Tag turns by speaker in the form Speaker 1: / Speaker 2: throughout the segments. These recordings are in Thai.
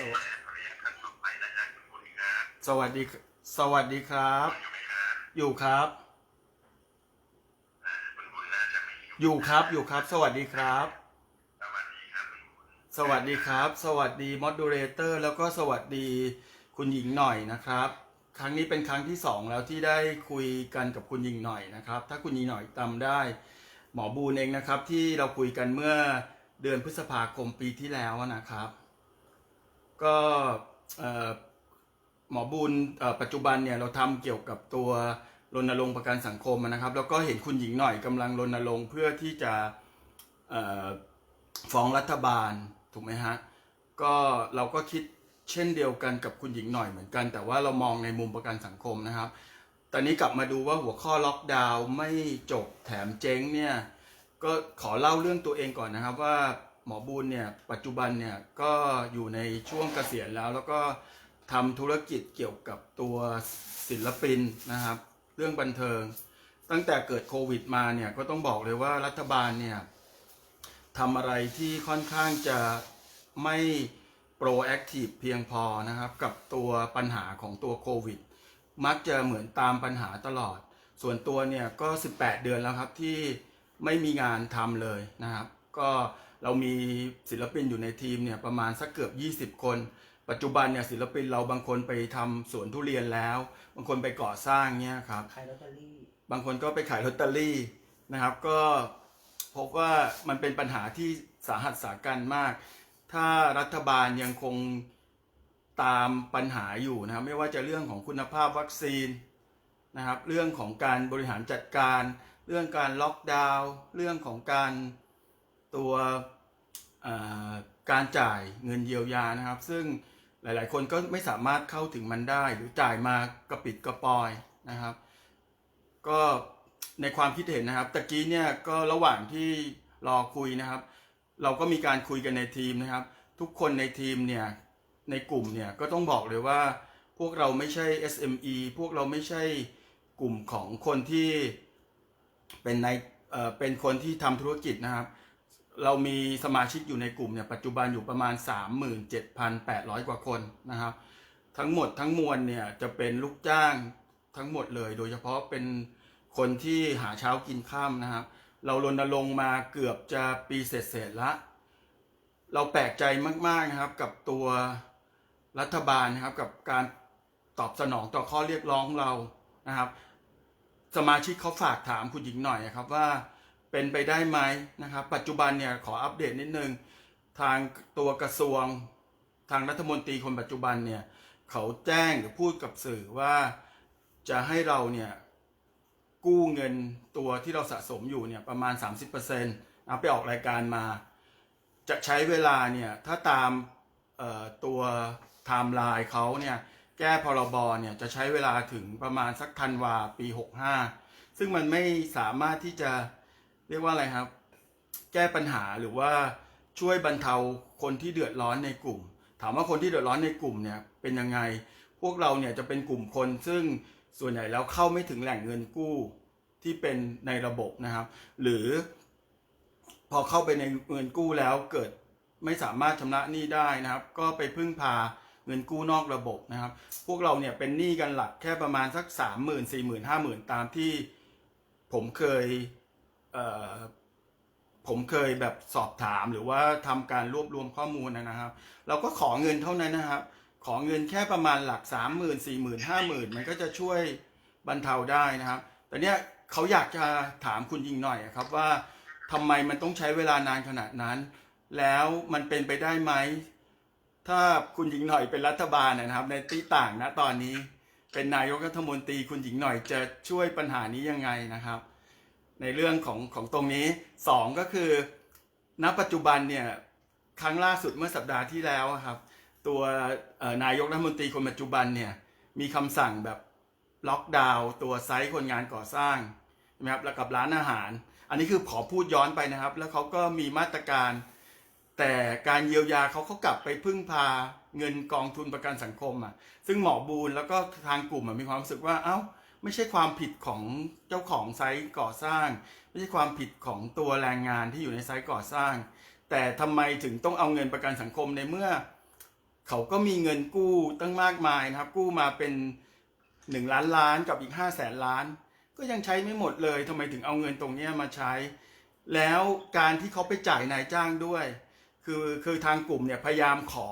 Speaker 1: สวสวัสดี สวัสดีครับ อยู่ครับ อยู่ครับ อยู่ครับ สวัสดีครับ สวัสดีครับ สวัสดีมอด d ูเรเตอร์ แล้วก็สวัสดีคุณหญิงหน่อยนะครับ ครั้งนี้เป็นครั้งที่สองแล้วที่ได้คุยกันกับคุณหญิงหน่อยนะครับ ถ้าคุณหญิงหน่อยจำได้ หมอบูนเองนะครับ ที่เราคุยกันเมื่อเดือนพฤษภาคมปีที่แล้วนะครับ ก็หมอบูนเอ่อปัจจุบันเนี่ยเราทำเกี่ยวกับตัวรณรงค์ประกันสังคมนะครับ แล้วก็เห็นคุณหญิงหน่อยกำลังรณรงค์เพื่อที่จะฟ้องรัฐบาลถูกไหมฮะก็เราก็คิดเช่นเดียวกันกับคุณหญิงหน่อยเหมือนกัน แต่ว่าเรามองในมุมประกันสังคมนะครับ ตอนนี้กลับมาดูว่าหัวข้อล็อกดาวน์ไม่จบแถมเจ๊งเนี่ยก็ขอเล่าเรื่องตัวเองก่อนนะครับว่า หมอบูลเนี่ยปัจจุบันเนี่ยก็อยู่ในช่วงเกษียณแล้ว แล้วก็ทำธุรกิจเกี่ยวกับตัวศิลปินนะครับ เรื่องบันเทิง ตั้งแต่เกิดโควิดมาเนี่ยก็ต้องบอกเลยว่ารัฐบาลเนี่ยทำอะไรที่ค่อนข้างจะไม่โปรแอคทีฟเพียงพอนะครับกับตัวปัญหาของตัวโควิด มักจะเหมือนตามปัญหาตลอด ส่วนตัวเนี่ยก็ 18 เดือนแล้วครับที่ไม่มีงานทำเลยนะครับ ก็ เรามีศิลปินอยู่ในทีมเนี่ยประมาณสักเกือบ 20 คน ปัจจุบันเนี่ยศิลปินเราบางคนไปทำสวนทุเรียนแล้ว บางคนไปก่อสร้างเนี่ยครับ
Speaker 2: ขายลอตเตอรี่
Speaker 1: บางคนก็ไปขายลอตเตอรี่นะครับ ก็พบว่ามันเป็นปัญหาที่สาหัสสากันมาก ถ้ารัฐบาลยังคงตามปัญหาอยู่นะครับไม่ว่าจะเรื่องของคุณภาพวัคซีนนะครับ เรื่องของการบริหารจัดการ เรื่องการล็อกดาวน์เรื่องของการ ตัวการจ่ายเงินเยียวยานะครับ ซึ่งหลาย ๆ คนก็ไม่สามารถเข้าถึงมันได้ หรือจ่ายมากระปิดกระปอยนะครับ ก็ในความคิดเห็นนะครับตะกี้เนี่ยก็ระหว่างที่รอคุยนะครับ เราก็มีการคุยกันในทีมนะครับ ทุกคนในทีมเนี่ยในกลุ่มเนี่ยก็ต้องบอกเลยว่าพวกเราไม่ใช่ SME พวกเราไม่ใช่กลุ่มของคนที่เป็นในเเป็นคนที่ทำธุรกิจนะครับ เรามีสมาชิกอยู่ในกลุ่มเนี่ยปัจจุบันอยู่ประมาณ 37,800 กว่าคนนะครับ ทั้งหมดทั้งมวลเนี่ยจะเป็นลูกจ้างทั้งหมดเลย โดยเฉพาะเป็นคนที่หาเช้ากินข้ามนะครับ เรารณรงค์มาเกือบจะปีเศษๆละ เราแปลกใจมากๆนะครับกับตัวรัฐบาลนะครับกับการตอบสนองต่อข้อเรียกร้องเรานะครับ สมาชิกเขาฝากถามคุณหญิงหน่อยนะครับว่า เป็นไปได้ไหมนะครับ ปัจจุบันเนี่ยขออัปเดตนิดนึง ทางตัวกระทรวง ทางรัฐมนตรีคนปัจจุบันเนี่ยเขาแจ้งหรือพูดกับสื่อว่าจะให้เราเนี่ยกู้เงินตัวที่เราสะสมอยู่เนี่ยประมาณ 30%นะไปออกรายการมา จะใช้เวลาเนี่ยถ้าตามตัวไทม์ไลน์เขาเนี่ยแก้พรบเนี่ยจะใช้เวลาถึงประมาณสักธันวาปี 65 ซึ่งมันไม่สามารถที่จะ เรียกว่าอะไรครับ แก้ปัญหาหรือว่าช่วยบรรเทาคนที่เดือดร้อนในกลุ่ม ถามว่าคนที่เดือดร้อนในกลุ่มเนี่ยเป็นยังไง พวกเราเนี่ยจะเป็นกลุ่มคนซึ่งส่วนใหญ่แล้วเข้าไม่ถึงแหล่งเงินกู้ที่เป็นในระบบนะครับ หรือพอเข้าไปในเงินกู้แล้วเกิดไม่สามารถชำระหนี้ได้นะครับ ก็ไปพึ่งพาเงินกู้นอกระบบนะครับ พวกเราเนี่ยเป็นหนี้กันหลักแค่ประมาณสักสามหมื่นสี่หมื่นห้าหมื่นตามที่ผมเคย ผมเคยแบบสอบถามหรือว่าทำการรวบรวมข้อมูลนะครับ เราก็ขอเงินเท่านั้นนะครับ ขอเงินแค่ประมาณหลักสามหมื่นสี่หมื่นห้าหมื่นมันก็จะช่วยบรรเทาได้นะครับแต่เนี้ยเขาอยากจะถามคุณยิงหน่อยครับว่าทำไมมันต้องใช้เวลานานขนาดนั้น แล้วมันเป็นไปได้ไหม ถ้าคุณหญิงหน่อยเป็นรัฐบาลนะครับ ในที่ต่างนะตอนนี้ เป็นนายกรัฐมนตรีคุณหญิงหน่อยจะช่วยปัญหานี้ยังไงนะครับ ในเรื่องของของตรงนี้สองก็คือ ณปัจจุบันเนี่ยครั้งล่าสุดเมื่อสัปดาห์ที่แล้วครับ ตัวนายกรัฐมนตรีคนปัจจุบันเนี่ยมีคำสั่งแบบล็อกดาวน์ตัวไซต์คนงานก่อสร้างใช่ไหมครับแล้วกับร้านอาหาร อันนี้คือขอพูดย้อนไปนะครับ แล้วเขาก็มีมาตรการ แต่การเยียวยาเขาเขากลับไปพึ่งพาเงินกองทุนประกันสังคมอะซึ่งหมอบูลแล้วก็ทางกลุ่มมีความรู้สึกว่าเอ้า ไม่ใช่ความผิดของเจ้าของไซต์ก่อสร้าง ไม่ใช่ความผิดของตัวแรงงานที่อยู่ในไซต์ก่อสร้าง แต่ทำไมถึงต้องเอาเงินประกันสังคมในเมื่อ เขาก็มีเงินกู้ตั้งมากมายนะครับ กู้มาเป็นหนึ่งล้านล้านกับอีกห้าแสนล้าน ก็ยังใช้ไม่หมดเลยทำไมถึงเอาเงินตรงนี้มาใช้ แล้วการที่เขาไปจ่ายนายจ้างด้วย คือคือทางกลุ่มเนี่ยพยายามขอ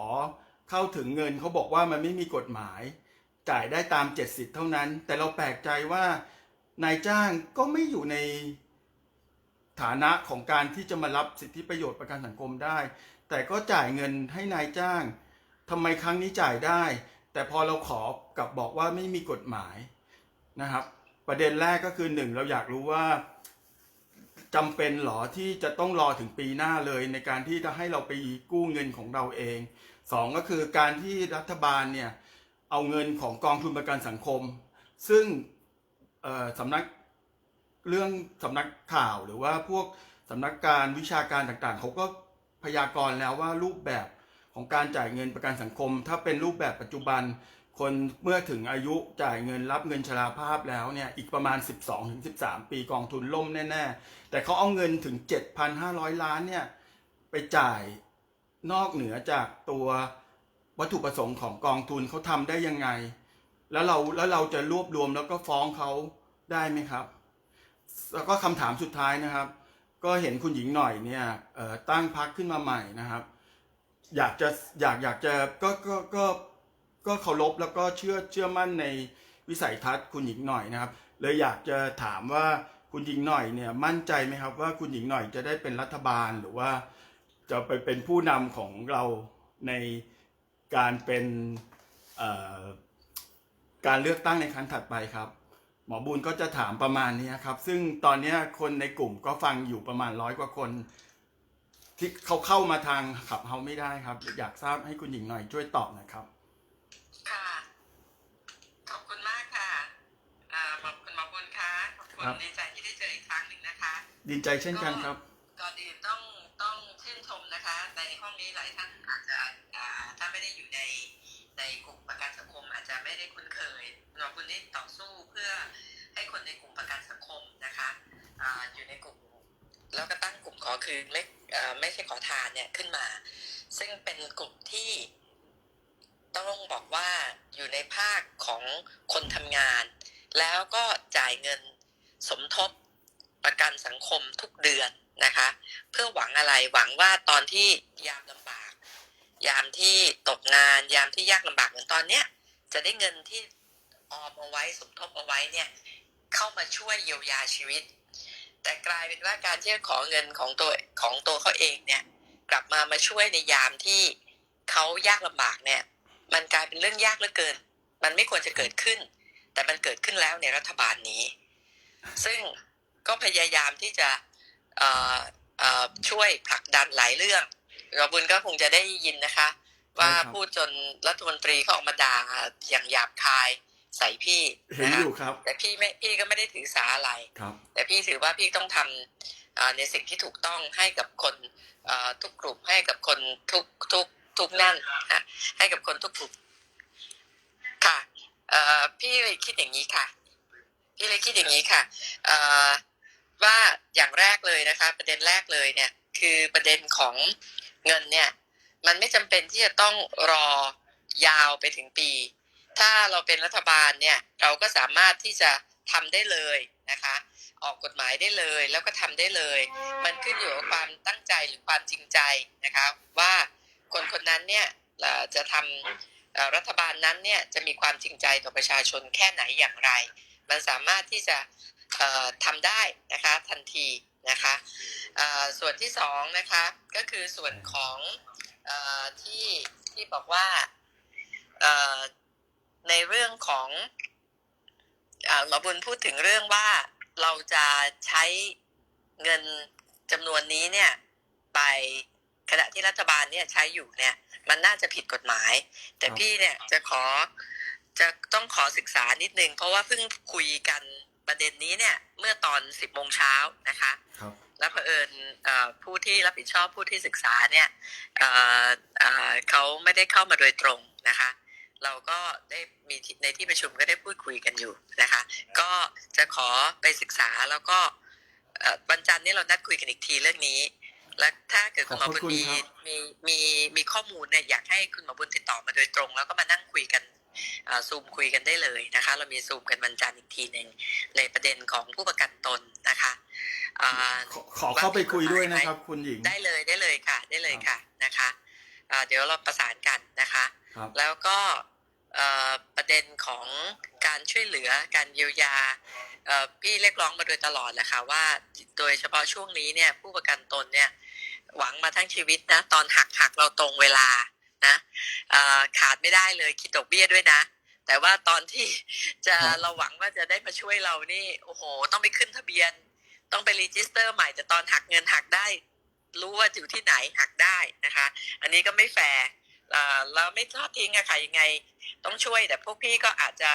Speaker 1: เข้าถึงเงินเขาบอกว่ามันไม่มีกฎหมาย จ่ายได้ตามเจ็ดสิทธ์เท่านั้น แต่เราแปลกใจว่านายจ้างก็ไม่อยู่ในฐานะของการที่จะมารับสิทธิประโยชน์ประกันสังคมได้ แต่ก็จ่ายเงินให้นายจ้างทำไมครั้งนี้จ่ายได้ แต่พอเราขอกลับบอกว่าไม่มีกฎหมายนะครับ ประเด็นแรกก็คือหนึ่งเราอยากรู้ว่าจำเป็นหรอที่จะต้องรอถึงปีหน้าเลยในการที่จะให้เราไปกู้เงินของเราเองสองก็คือการที่รัฐบาลเนี่ย เอาเงินของกองทุนประกันสังคม ซึ่งสำนักเรื่องสำนักข่าวหรือว่าพวกสำนักการวิชาการต่างๆ เขาก็พยากรณ์แล้วว่ารูปแบบของการจ่ายเงินประกันสังคม ถ้าเป็นรูปแบบปัจจุบัน คนเมื่อถึงอายุจ่ายเงินรับเงินชราภาพแล้วเนี่ยอีกประมาณ 12-13 ปีกองทุนล่มแน่ๆ แต่เขาเอาเงินถึง 7,500 ล้านเนี่ยไปจ่ายนอกเหนือจากตัว วัตถุประสงค์ของกองทุนเขาทำได้ยังไง แล้วเราแล้วเราจะรวบรวมแล้วก็ฟ้องเขาได้ไหมครับ แล้วก็คำถามสุดท้ายนะครับ ก็เห็นคุณหญิงหน่อยเนี่ยตั้งพักขึ้นมาใหม่นะครับ อยากจะอยากอยากจะก็ก็ก็ก็เคารพแล้วก็เชื่อเชื่อมั่นในวิสัยทัศน์คุณหญิงหน่อยนะครับ เลยอยากจะถามว่าคุณหญิงหน่อยเนี่ยมั่นใจไหมครับว่าคุณหญิงหน่อยจะได้เป็นรัฐบาลหรือว่าจะไปเป็นผู้นำของเราใน การเป็นเอ่อการเลือกตั้งในครั้งถัดไปครับ หมอบุญก็จะถามประมาณนี้ครับ ซึ่งตอนนี้คนในกลุ่มก็ฟังอยู่ประมาณร้อยกว่าคน ที่เขาเข้ามาทางขับเฮาไม่ได้ครับ อยากทราบให้คุณหญิงหน่อยช่วยตอบหนะครับ
Speaker 2: ค่ะขอบคุณมากค่ะอ่าขอบคุณหมอบุญค่ะขอบคุณ
Speaker 1: ครับ
Speaker 2: ดีใจที่ได้เจออีกครั้งหนึ่งนะคะ
Speaker 1: ดีใจเช่นกันครับ
Speaker 2: คนในกลุ่มประกันสังคมนะคะออยู่ในกลุ่มแล้วก็ตั้งกลุ่มขอคืนไม่ไม่ใช่ขอทานเนี่ยขึ้นมา ซึ่งเป็นกลุ่มที่ต้องบอกว่าอยู่ในภาคของคนทำงาน แล้วก็จ่ายเงินสมทบประกันสังคมทุกเดือนนะคะ เพื่อหวังอะไรหวังว่าตอนที่ยามลำบาก ยามที่ตกงานยามที่ยากลำบากเหมือนตอนเนี้ยจะได้เงินที่ออมเอาไว้สมทบเอาไว้เนี่ย เข้ามาช่วยเยียวยาชีวิต แต่กลายเป็นว่าการที่จะขอเงินของตัวของตัวเขาเองเนี่ย กลับมามาช่วยในยามที่เขายากลำบากเนี่ย มันกลายเป็นเรื่องยากเหลือเกิน มันไม่ควรจะเกิดขึ้น แต่มันเกิดขึ้นแล้วในรัฐบาลนี้ ซึ่งก็พยายามที่จะเอ่อเอ่อช่วยผลักดันหลายเรื่องกบุญก็คงจะได้ยินนะคะ ว่า
Speaker 1: ใช่ครับ
Speaker 2: พูดจนรัฐมนตรีเขาออกมาด่าอย่างหยาบคาย ใส่พี่
Speaker 1: เห็น
Speaker 2: นะ
Speaker 1: อ
Speaker 2: คะ
Speaker 1: ยู่ครับ
Speaker 2: แต่พี่ไม่พี่ก็ไม่ได้ถือสาอะไร
Speaker 1: ครับ
Speaker 2: แต่พี่ถือว่าพี่ต้องทำเอ่อในสิ่งที่ถูกต้องให้กับคนเอ่อทุกกลุ่มให้กับคนทุกทุกทุกนั่นฮะให้กับคนทุกกลุ่มค่ะเอ่อพี่เลยคิดอย่างนี้ค่ะ พี่เลยคิดอย่างนี้ค่ะเอ่อว่าอย่างแรกเลยนะคะ ประเด็นแรกเลยเนี่ย คือประเด็นของเงินเนี่ย มันไม่จำเป็นที่จะต้องรอยาวไปถึงปี ถ้าเราเป็นรัฐบาลเนี่ยเราก็สามารถที่จะทำได้เลยนะคะ ออกกฎหมายได้เลยแล้วก็ทำได้เลย มันขึ้นอยู่กับความตั้งใจหรือความจริงใจนะคะ ว่าคนคนนั้นเนี่ยจะทำเอ่อรัฐบาลนั้นเนี่ยจะมีความจริงใจต่อประชาชนแค่ไหนอย่างไร มันสามารถที่จะเอ่อทำได้นะคะทันทีนะคะส่วนที่สองนะคะก็คือส่วนของอที่ที่บอกว่า ในเรื่องของเอ่อหมอบุญพูดถึงเรื่องว่าเราจะใช้เงินจำนวนนี้เนี่ยไปขณะที่รัฐบาลเนี่ยใช้อยู่เนี่ย มันน่าจะผิดกฎหมาย แต่
Speaker 1: ครับ
Speaker 2: พี่เนี่ยจะขอจะต้องขอศึกษานิดนึง เพราะว่าเพิ่งคุยกันประเด็นนี้เนี่ย เมื่อตอน10โมงเช้านะคะ
Speaker 1: ครับ
Speaker 2: แล้วเผอิญเอ่อผู้ที่รับผิดชอบผู้ที่ศึกษาเนี่ยเอ่อเอ่อเขาไม่ได้เข้ามาโดยตรงนะคะเรา ก็ได้มีที่ในที่ประชุมก็ได้พูดคุยกันอยู่นะคะ ก็จะขอไปศึกษาแล้วก็เอ่อวันจันทร์นี้เรานัดคุยกันอีกทีเรื่องนี้ และถ้าเกิดคุณหมอ
Speaker 1: ขอบพ
Speaker 2: บุ
Speaker 1: ระ
Speaker 2: ญ
Speaker 1: คุณ
Speaker 2: มี
Speaker 1: ครับ
Speaker 2: มีมีมีข้อมูลเนี่ยอยากให้คุณหมอบุญติดต่อมาโดยตรง แล้วก็มานั่งคุยกันซูมคุยกันได้เลยนะคะ เรามีซูมกันวันจันทร์อีกทีหนึ่งในประเด็นของผู้ประกันตนนะคะอ่า
Speaker 1: ขอขอเข้าไปคุยด้วยนะครับ คุณหญิง
Speaker 2: ได้เลยได้เลยค่ะ ได้เลยค่ะนะคะอ่าเดี๋ยวเราประสานกันนะคะ
Speaker 1: ครับ
Speaker 2: แล้วก็เอ่อ ประเด็นของการช่วยเหลือการเยียวยาเอ่อพี่เรียกร้องมาโดยตลอดแหละค่ะว่า โดยเฉพาะช่วงนี้เนี่ยผู้ประกันตนเนี่ยหวังมาทั้งชีวิตนะตอนหักหักเราตรงเวลานะเอ่อขาดไม่ได้เลยคิดดอกเบี้ยด้วยนะ แต่ว่าตอนที่จะ
Speaker 1: ครับ
Speaker 2: เราหวังว่าจะได้มาช่วยเรานี่โอ้โห ต้องไปขึ้นทะเบียน ต้องไปรีจิสเตอร์ใหม่แต่ตอนหักเงินหักได้ รู้ว่าอยู่ที่ไหนหักได้นะคะ อันนี้ก็ไม่แฟร์ เราไม่ทอดทิ้งอะค่ะยังไง ต้องช่วยแต่พวกพี่ก็อาจจะ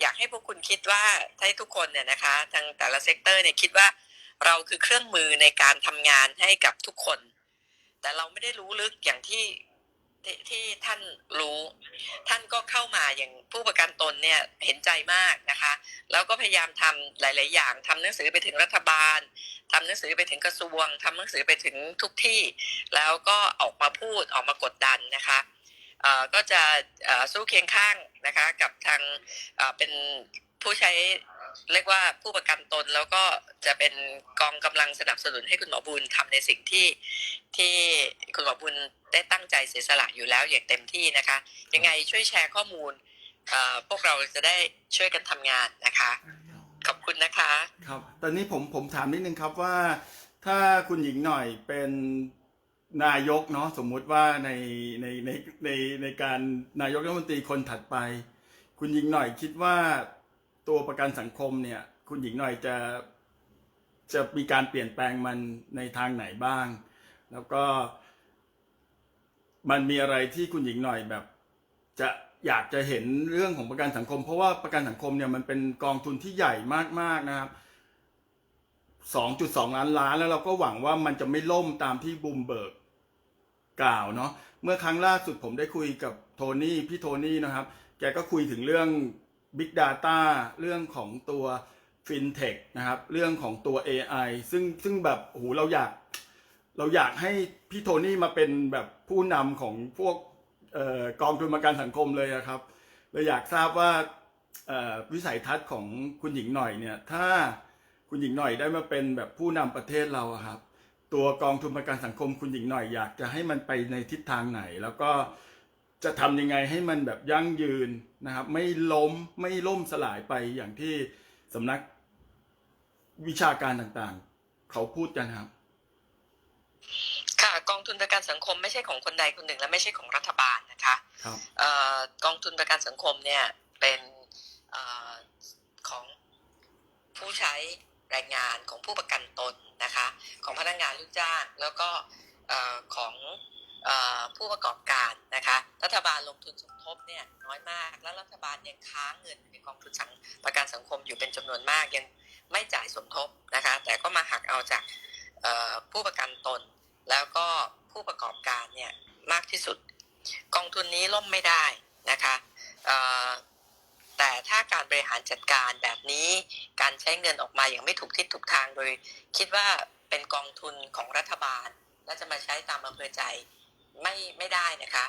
Speaker 2: อยากให้พวกคุณคิดว่าให้ทุกคนเนี่ยนะคะทางแต่ละเซกเตอร์เนี่ยคิดว่าเราคือเครื่องมือในการทำงานให้กับทุกคน แต่เราไม่ได้รู้ลึกอย่างที่ ที่ที่ท่านรู้ ท่านก็เข้ามาอย่างผู้ประกันตนเนี่ยเห็นใจมากนะคะ แล้วก็พยายามทำหลาย ๆ อย่างทำหนังสือไปถึงรัฐบาลทำหนังสือไปถึงกระทรวงทำหนังสือไปถึงทุกที่ แล้วก็ออกมาพูดออกมากดดันนะคะเอ่อก็จะสู้เคียงข้างนะคะกับทางเอ่อเป็นผู้ใช้ เรียกว่าผู้ประกันตนแล้วก็จะเป็นกองกำลังสนับสนุนให้คุณหมอบุญทำในสิ่งที่ที่คุณหมอบุญได้ตั้งใจเสียสละอยู่แล้วอย่างเต็มที่นะคะ ยังไงช่วยแชร์ข้อมูลเอ่อพวกเราจะได้ช่วยกันทำงานนะคะขอบคุณนะคะ
Speaker 1: ครับ ตอนนี้ผมผมถามนิดนึงครับว่าถ้าคุณหญิงหน่อยเป็นนายกเนาะสมมุติว่าในในในในในการนายกรัฐมนตรีคนถัดไป คุณหญิงหน่อยคิดว่า ตัวประกันสังคมเนี่ยคุณหญิงหน่อยจะจะมีการเปลี่ยนแปลงมันในทางไหนบ้าง แล้วก็มันมีอะไรที่คุณหญิงหน่อยแบบ จะอยากจะเห็นเรื่องของประกันสังคม เพราะว่าประกันสังคมเนี่ยมันเป็นกองทุนที่ใหญ่มากๆนะครับ 2.2 ล้านล้านแล้วเราก็หวังว่ามันจะไม่ล่มตามที่บูมเบิร์กกล่าวเนาะเมื่อครั้งล่าสุดผมได้คุยกับโทนี่พี่โทนี่นะครับ แกก็คุยถึงเรื่อง Big Data เรื่องของตัว FinTech นะครับ เรื่องของตัว AI ซึ่งซึ่งแบบโอ้โหเราอยาก เราอยากให้พี่โทนี่มาเป็นแบบผู้นำของพวกออกองทุนประกันสังคมเลยอะครับเลยอยากทราบว่าวิสัยทัศน์ของคุณหญิงหน่อยเนี่ย ถ้าคุณหญิงหน่อยได้มาเป็นแบบผู้นำประเทศเราครับ ตัวกองทุนประกันสังคมคุณหญิงหน่อยอยากจะให้มันไปในทิศทางไหน แล้วก็ จะทำยังไงให้มันแบบยั่งยืนนะครับ ไม่ล้มไม่ล่มสลายไปอย่างที่สำนักวิชาการต่างๆ เขาพูดกันครับ
Speaker 2: ค่ะกองทุนประกันสังคมไม่ใช่ของคนใดคนหนึ่งและไม่ใช่ของรัฐบาลนะคะ
Speaker 1: ครับ
Speaker 2: เอ่อกองทุนประกันสังคมเนี่ยเป็นเออของผู้ใช้แรงงานของผู้ประกันตนนะคะ ของพนักงานลูกจ้างแล้วก็เออของเออ ผู้ประกอบการนะคะรัฐบาลลงทุนสมทบเนี่ยน้อยมาก แล้วรัฐบาลยังค้างเงินในกองทุนสังประกันสังคมอยู่เป็นจำนวนมากยังไม่จ่ายสมทบนะคะแต่ก็มาหักเอาจากผู้ประกันตน แล้วก็ผู้ประกอบการเนี่ยมากที่สุด กองทุนนี้ล่มไม่ได้นะคะแต่ถ้าการบริหารจัดการแบบนี้การใช้เงินออกมาอย่างไม่ถูกทิศถูกทางโดย คิดว่าเป็นกองทุนของรัฐบาลและจะมาใช้ตามอำเภอใจ ไม่ไม่ได้นะคะ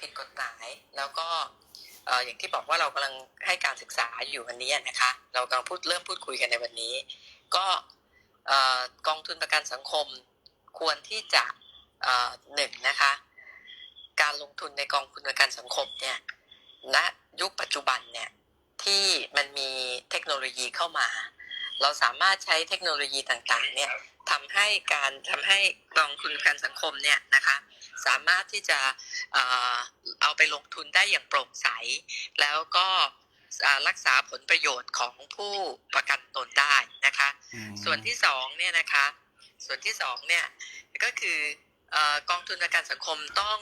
Speaker 2: ผิดกฎหมายแล้วก็เอ่อย่างที่บอกว่าเรากำลังให้การศึกษาอยู่วันนี้นะคะ เรากำลังพูดเริ่มพูดคุยกันในวันนี้ ก็กองทุนประกันสังคมควรที่จะหนึ่งนะคะ การลงทุนในกองทุนประกันสังคมเนี่ยณยุคปัจจุบันเนี่ยที่มันมีเทคโนโลยีเข้ามา เราสามารถใช้เทคโนโลยีต่างๆเนี่ยทำให้การทำให้กองทุนประกันสังคมเนี่ยนะคะ สามารถที่จะเอ่อเอาไปลงทุนได้อย่างโปร่งใส แล้วก็อ่ารักษาผลประโยชน์ของผู้ประกันตนได้นะคะ ส่วนที่สองเนี่ยนะคะ ส่วนที่สองเนี่ยก็คือเอ่อกองทุนประกันสังคมต้อง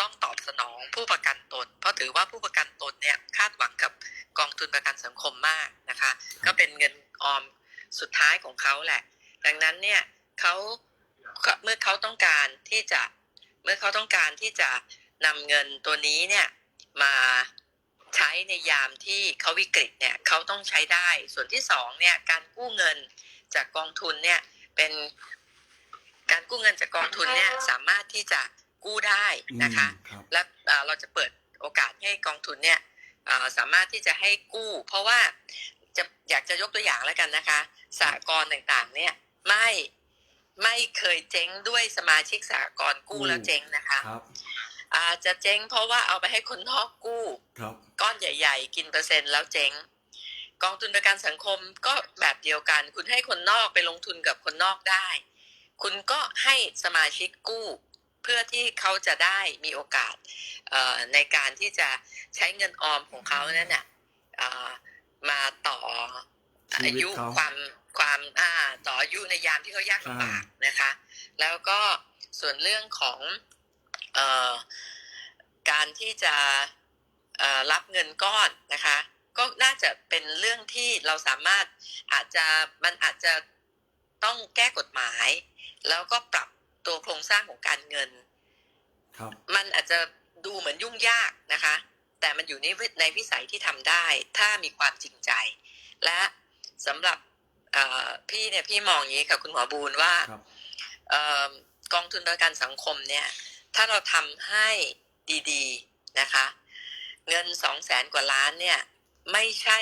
Speaker 2: ต้องตอบสนองผู้ประกันตน เพราะถือว่าผู้ประกันตนเนี่ยคาดหวังกับกองทุนประกันสังคมมากนะคะ ก็เป็นเงินออมสุดท้ายของเขาแหละ ดังนั้นเนี่ยเขาเมื่อเขาต้องการที่จะ เมื่อเขาต้องการที่จะนำเงินตัวนี้เนี่ยมาใช้ในยามที่เขาวิกฤตเนี่ยเขาต้องใช้ได้ ส่วนที่สองเนี่ยการกู้เงินจากกองทุนเนี่ยเป็นการกู้เงินจากกองทุนเนี่ยสามารถที่จะกู้ได้นะคะ
Speaker 1: อืมครับ
Speaker 2: และเอ่อเราจะเปิดโอกาสให้กองทุนเนี่ยเอ่อสามารถที่จะให้กู้ เพราะว่าจะอยากจะยกตัวอย่างแล้วกันนะคะสหกรณ์ต่างๆ เนี่ยไม่ ไม่เคยเจ๊งด้วยสมาชิกสหกรณ์กู้แล้วเจ๊งนะคะ
Speaker 1: ครับ
Speaker 2: อาจจะเจ๊งเพราะว่าเอาไปให้คนนอกกู้
Speaker 1: ครับ
Speaker 2: ก้อนใหญ่ ๆ กินเปอร์เซ็นต์แล้วเจ๊งกองทุนประกันสังคมก็แบบเดียวกัน คุณให้คนนอกไปลงทุนกับคนนอกได้ คุณก็ให้สมาชิกกู้ เพื่อที่เขาจะได้มีโอกาสเอ่อในการที่จะใช้เงินออมของเขานั่นน่ะเอ่อมาต่อ
Speaker 1: ชีวิต
Speaker 2: อายุ
Speaker 1: เขา
Speaker 2: ความความอ่าต่ออายุในยามที่เขายากลำบากนะคะ แล้วก็ส่วนเรื่องของเอ่อการที่จะเอ่อรับเงินก้อนนะคะ ก็น่าจะเป็นเรื่องที่เราสามารถอาจจะมันอาจจะต้องแก้กฎหมาย แล้วก็ปรับตัวโครงสร้างของการเงิน
Speaker 1: ครับ
Speaker 2: มันอาจจะดูเหมือนยุ่งยากนะคะ แต่มันอยู่ในวิในวิสัยที่ทำได้ ถ้ามีความจริงใจ และ สำหรับเอ่อพี่เนี่ยพี่มองอย่างนี้กับคุณหมอบูลว่า
Speaker 1: ครับ
Speaker 2: เอ่อกองทุนประกันสังคมเนี่ย ถ้าเราทำให้ดีๆนะคะ เงินสองแสนกว่าล้านเนี่ย ไม่ใช่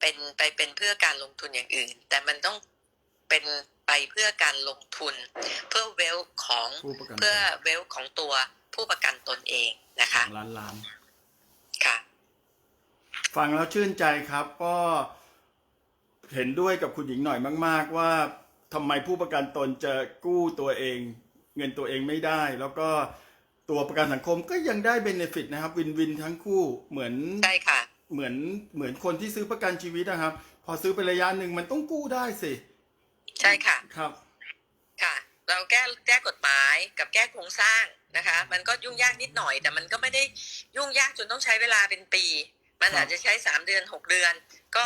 Speaker 2: เป็นไปเป็นเพื่อการลงทุนอย่างอื่น แต่มันต้องเป็นไปเพื่อการลงทุน เพื่อเวลของ
Speaker 1: ผู้ประกัน
Speaker 2: เพื่อเวลของตัวผู้ประกันตนเองนะ
Speaker 1: ส
Speaker 2: คะ
Speaker 1: องล้านล้าน
Speaker 2: ค่ะ
Speaker 1: ฟังแล้วชื่นใจครับก็ เห็นด้วยกับคุณหญิงหน่อยมาก ๆ ว่าทำไมผู้ประกันตนจะกู้ตัวเอง เงินตัวเองไม่ได้ แล้วก็ตัวประกันสังคมก็ยังได้เบนฟิตนะครับ วินวินทั้งคู่เหมือน
Speaker 2: ใช่ค่ะ
Speaker 1: เหมือนเหมือนคนที่ซื้อประกันชีวิตนะครับ พอซื้อไประยะหนึ่งมันต้องกู้ได้สิ
Speaker 2: ใช่ค่ะ
Speaker 1: ครับ
Speaker 2: ค่ะ เราแก้แก้กฎหมายกับแก้โครงสร้างนะคะ มันก็ยุ่งยากนิดหน่อย แต่มันก็ไม่ได้ยุ่งยากจนต้องใช้เวลาเป็นปี มัน
Speaker 1: ครับ
Speaker 2: อาจจะใช้สามเดือนหกเดือนก็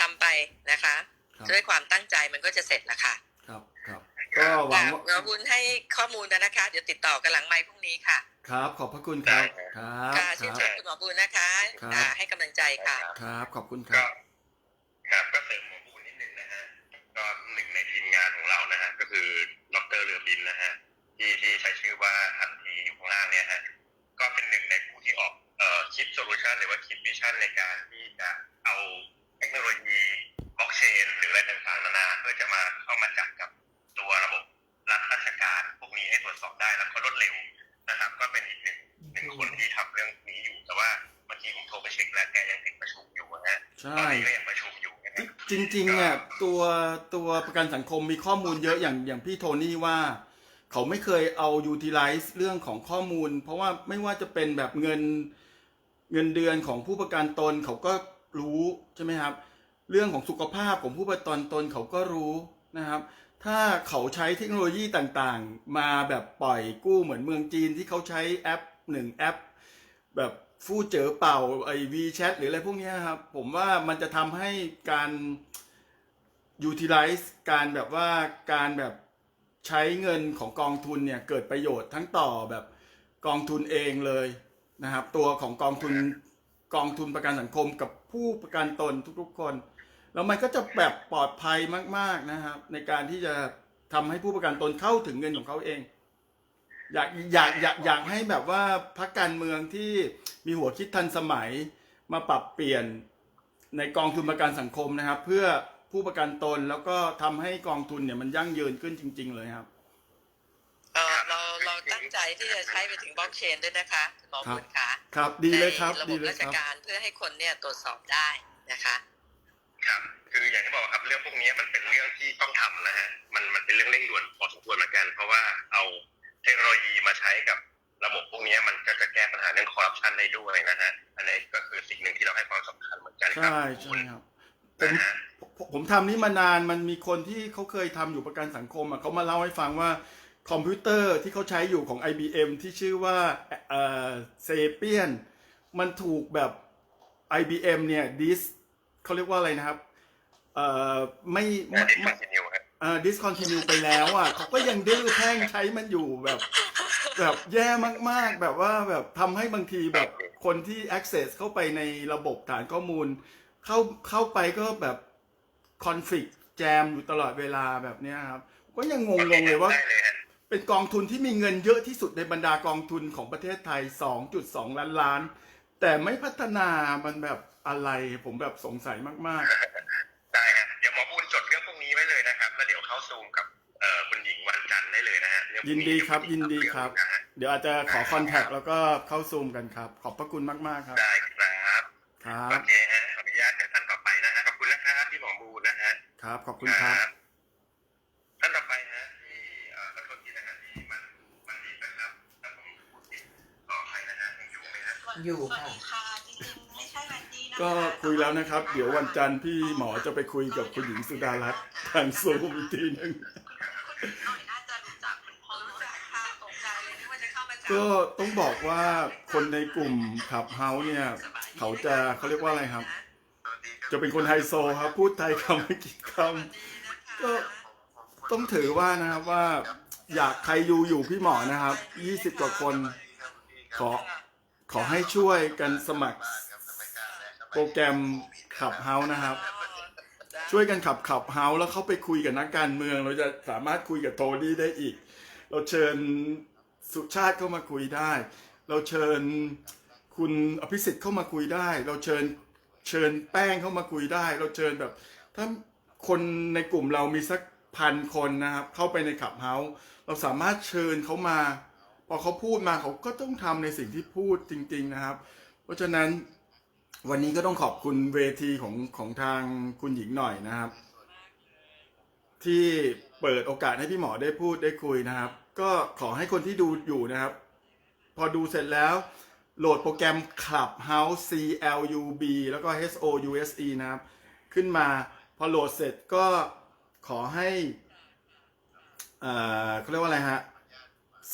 Speaker 2: ทำไปนะคะ
Speaker 1: ครับ
Speaker 2: ด้วยความตั้งใจมันก็จะเสร็จละค่ะ
Speaker 1: ครับครับก็หวังว่า
Speaker 2: แต่เราบุญให้ข้อมูลนะนะคะ เดี๋ยวติดต่อกันหลังไมค์พรุ่งนี้ค่ะ
Speaker 1: ครับ ขอบพระคุณครับ ครับ
Speaker 2: ค่ะ
Speaker 1: ค
Speaker 2: ชื่นช
Speaker 1: รั
Speaker 2: ม
Speaker 1: บ
Speaker 2: คุณหมอบุญนะคะ
Speaker 1: ครับ
Speaker 2: อ่าให้กำลังใจค่ะ
Speaker 1: ครับ ขอบคุณค
Speaker 3: ก็
Speaker 1: รับ
Speaker 3: ครับก็เสริมหมอบูลนิดนึงนะฮะก็หนึ่งในทีมงานของเรานะฮะก็คือดรเรือบินนะฮะที่ที่ใช้ชื่อว่าทันที ในการที่จะเอาเทคโนโลยีบล็อกเชน หรืออะไรต่างๆนานาเพื่อจะมาเข้ามาจับกับตัวระบบรัฐราชการพวกนี้ให้ตรวจสอบได้แล้วก็รวดเร็วนะครับ ก็เป็นอีกหนึ่งหนึ่งคนที่ทำเรื่องนี้อยู่แต่ว่าเมื่อกี้ผมโทรไปเช็คแล้วแกยังติดประชุมอยู่นะฮะ
Speaker 1: ใช่
Speaker 3: ตอนนี้ก็ยังประชุมอยู่นะครับ
Speaker 1: จริงๆเนี่ยตัวตัวประกันสังคมมีข้อมูลเยอะอย่างอย่างพี่โทนี่ว่าเขาไม่เคยเอา utilize เรื่องของข้อมูล เพราะว่าไม่ว่าจะเป็นแบบเงิน เงินเดือนของผู้ประกันตนเขาก็รู้ใช่ไหมครับ เรื่องของสุขภาพของผู้ประกันตนเขาก็รู้นะครับ ถ้าเขาใช้เทคโนโลยีต่างๆ มาแบบปล่อยกู้เหมือนเมืองจีนที่เขาใช้แอปหนึ่งแอป แบบฟู่เจอเป่าไอวีแชทหรืออะไรพวกนี้ครับ ผมว่ามันจะทำให้การ utilize การแบบว่าการแบบใช้เงินของกองทุนเนี่ยเกิดประโยชน์ทั้งต่อแบบกองทุนเองเลย นะครับ ตัวของกองทุนกองทุนประกันสังคมกับผู้ประกันตนทุกๆคน แล้วมันก็จะแบบปลอดภัยมาก ๆนะครับ ในการที่จะทำให้ผู้ประกันตนเข้าถึงเงินของเขาเอง อยากอยากอยากอยากให้แบบว่าพักการเมืองที่มีหัวคิดทันสมัยมาปรับเปลี่ยนในกองทุนประกันสังคมนะครับ เพื่อผู้ประกันตนแล้วก็ทำให้กองทุนเนี่ยมันยั่งยืนขึ้นจริง ๆ เลยครับ
Speaker 2: ใจที่จะใช้ไปถึงบล็อกเชนด้วยนะคะคุณหมอบุญค่ะ
Speaker 1: ครับดีเลยครับ
Speaker 2: ในระบ
Speaker 1: ดี
Speaker 2: บ
Speaker 1: เลย
Speaker 2: รา
Speaker 1: ค
Speaker 2: ช
Speaker 1: รับ
Speaker 2: การเพื่อให้คนเนี่ยตรวจสอบได้นะคะ
Speaker 3: ครับคืออย่างที่บอกครับเรื่องพวกนี้มันเป็นเรื่องที่ต้องทำนะฮะมันมันเป็นเรื่องเร่งด่วนพอสมควรเหมือนกัน เพราะว่าเอาเทคโนโลยีมาใช้กับระบบพวกนี้มันก็จะแก้ปัญหาเรื่องคอร์รัปชันได้ด้วยนะฮะอันนี้ก็คือสิ่งหนึ่งที่เราให้ความสำคัญเหมือนกันครั
Speaker 1: ใช่ใช่ครับผม
Speaker 3: นะฮะ
Speaker 1: ผมผมทำนี้มานานมันมีคนที่เขาเคยทำอยู่ประกันสังคมอะเขามาเล่าให้ฟังว่า คอมพิวเตอร์ที่เขาใช้อยู่ของ IBM ที่ชื่อว่าเอ่อเซเปียนมันถูกแบบ IBM เนี่ยดิสเขาเรียกว่าอะไรนะครับเอ่อไม่ไม่
Speaker 3: ดิสคอ
Speaker 1: ไม่
Speaker 3: นติเนียฮะ
Speaker 1: เอ่อ discontinue ไปแล้วอะเขาก็ยังดื้อแพ่งใช้มันอยู่แบบแบบแย่มากๆ แบบว่าแบบทำให้บางทีแบบคนที่ access เข้าไปในระบบฐานข้อมูล เข้าเข้าไปก็แบบ conflict jam อยู่ตลอดเวลาแบบเนี้ยครับ ก็ยังงงๆเลยว่า
Speaker 3: ได้ เลยฮะ
Speaker 1: เป็นกองทุนที่มีเงินเยอะที่สุดในบรรดากองทุนของประเทศไทย 2.2 ล้านล้าน แต่ไม่พัฒนามันแบบอะไรผมแบบสงสัยมาก
Speaker 3: ได้ฮะเดี๋ยวหมอพูดจดเรื่องพวกนี้ไว้เลยนะครับ แล้วเดี๋ยวเข้าซูมกับเอ่อคุณหญิงวันจันทร์ได้เลยนะฮะเรื่องพวก
Speaker 1: ยินดีครับ
Speaker 3: เว
Speaker 1: ยินดีครับ
Speaker 3: นะฮะ
Speaker 1: ๆเดี๋ยวอาจจะขอคอนแทคแล้วก็เข้าซูมกันครับ ขอบพระคุณมากๆครับ
Speaker 3: ได้ครับ
Speaker 1: ครั
Speaker 3: โอบเคฮะขออนุญาตเดี๋ยวท่านต่อไปนะฮะขอบคุณนะครับที่หมอบูนะฮะ
Speaker 1: ครับ ขอบคุณครับ
Speaker 3: ท่านต่อไปฮะที่เอ่อขอโทษทีนะฮะที่มันมันดีนะครับถ้าผมพูดผิดขออภัยนะฮะยัง อยู่ไหมฮะ
Speaker 4: อยู่
Speaker 5: สวัส
Speaker 4: ค่ะ
Speaker 5: ดีค่ะจริงๆไม่ใช่วันดีนะคะ
Speaker 1: ก็คุยแล้วนะครับ เดี๋ยววันจันทร์พี่หมอจะไปคุยกับคุณหญิงสุดารัตน์ทางซูมอีกทีหนึง
Speaker 5: คุณหน่อยน่าจะรู้จักคุณพอรู้จักค่ะตกใจเลยนึกว่าจะเข้ามาจาก
Speaker 1: ก็ต้องบอกว่าคนในกลุ่มขับเฮาเนี่ย เขาจะเขาเรียกว่าอะไรครับ จะเป็นคนไฮโซครับ พูดไทยคำไม่กี่คำก็ต้องถือว่านะครับว่า อยากใครอยู่อยู่พี่หมอนะครับ 20 กว่าคน ขอ ขอให้ช่วยกันสมัครโปรแกรมขับเฮานะครับ ช่วยกันขับขับเฮาแล้วเข้าไปคุยกับนักการเมือง เราจะสามารถคุยกับโทนี่ได้อีก เราเชิญสุชาติเข้ามาคุยได้ เราเชิญคุณอภิสิทธิ์เข้ามาคุยได้ เราเชิญเชิญแป้งเข้ามาคุยได้ เราเชิญแบบ ถ้าคนในกลุ่มเรามีสักพันคนนะครับ เข้าไปในขับเฮาส์เราสามารถเชิญเขามา พอเขาพูดมาเขาก็ต้องทำในสิ่งที่พูดจริง ๆนะครับ เพราะฉะนั้นวันนี้ก็ต้องขอบคุณเวทีของของทางคุณหญิงหน่อยนะครับ ที่เปิดโอกาสให้พี่หมอได้พูดได้คุยนะครับ ก็ขอให้คนที่ดูอยู่นะครับ พอดูเสร็จแล้วโหลดโปรแกรม Clubhouse C L U B แล้วก็ H O U S E นะครับ ขึ้นมาพอโหลดเสร็จก็ขอให้เอ่อเขาเรียกว่าอะไรฮะ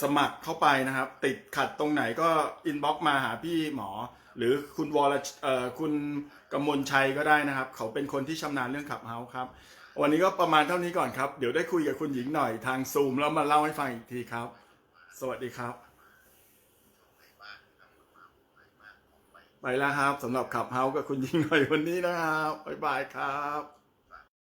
Speaker 1: สมัครเข้าไปนะครับ ติดขัดตรงไหนก็อินบ็อกมาหาพี่หมอ หรือคุณวรชเอ่อคุณกมลชัยก็ได้นะครับ เขาเป็นคนที่ชำนาญเรื่องขับเฮาส์ครับ วันนี้ก็ประมาณเท่านี้ก่อนครับ เดี๋ยวได้คุยกับคุณหญิงหน่อยทางซูมแล้วมาเล่าให้ฟังอีกทีครับ สวัสดีครับ ไปแล้วครับสำหรับขับเฮาส์กับคุณหญิงหน่อยวันนี้นะครับบ๊ายบายครับ